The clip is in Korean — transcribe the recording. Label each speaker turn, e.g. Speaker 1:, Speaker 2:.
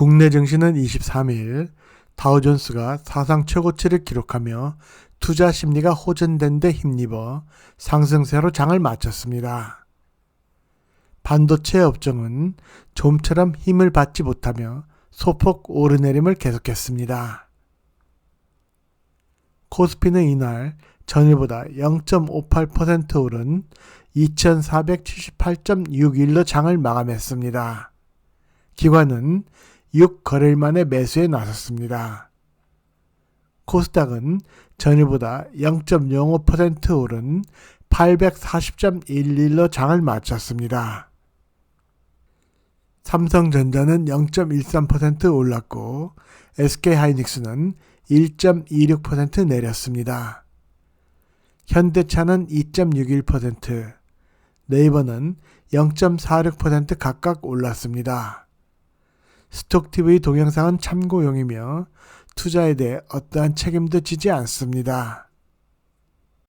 Speaker 1: 국내 증시는 23일 다우존스가 사상 최고치를 기록하며 투자 심리가 호전된 데 힘입어 상승세로 장을 마쳤습니다. 반도체 업종은 좀처럼 힘을 받지 못하며 소폭 오르내림을 계속했습니다. 코스피는 이날 전일보다 0.58% 오른 2478.61로 장을 마감했습니다. 기관은 6거래일 만에 매수에 나섰습니다. 코스닥은 전일보다 0.05% 오른 840.11로 장을 마쳤습니다. 삼성전자는 0.13% 올랐고 SK하이닉스는 1.26% 내렸습니다. 현대차는 2.61%, 네이버는 0.46% 각각 올랐습니다. 스톡TV 동영상은 참고용이며 투자에 대해 어떠한 책임도 지지 않습니다.